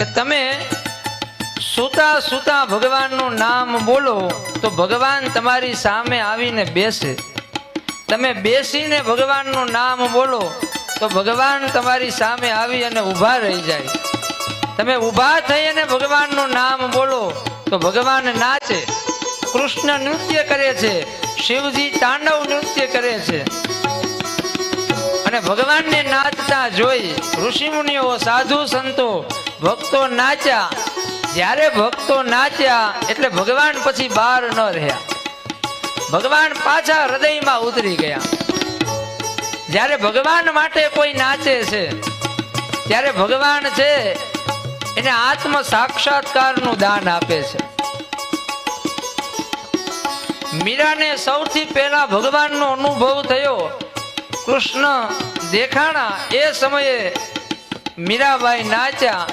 કે તમે સુતા સુતા ભગવાનનું નામ બોલો, તો ભગવાન તમારી સામે આવીને બેસે. તમે બેસીને ભગવાનનું નામ બોલો, તો ભગવાન તમારી સામે આવી અને ઊભા રહી જાય. તમે ઊભા થઈ ભગવાનનું નામ બોલો, તો ભગવાન નાચે. કૃષ્ણ નૃત્ય કરે છે, શિવજી તાંડવ નૃત્ય કરે છે. અને ભગવાનને નાચતા જોઈ ઋષિમુનિઓ સાધુ સંતો ભક્તો નાચ્યા. જ્યારે ભક્તો નાચ્યા, એટલે ભગવાન પછી બહાર ન રહ્યા. ભગવાન પાછા હૃદયમાં ઉતરી ગયા. જ્યારે ભગવાન માટે કોઈ નાચે છે, ત્યારે ભગવાન છે, એને આત્મ સાક્ષાત્કારનું દાન આપે છે. મીરાને સૌથી પહેલા ભગવાનનો અનુભવ થયો, કૃષ્ણ દેખાણા, એ સમયે મીરાબાઈ નાચ્યા.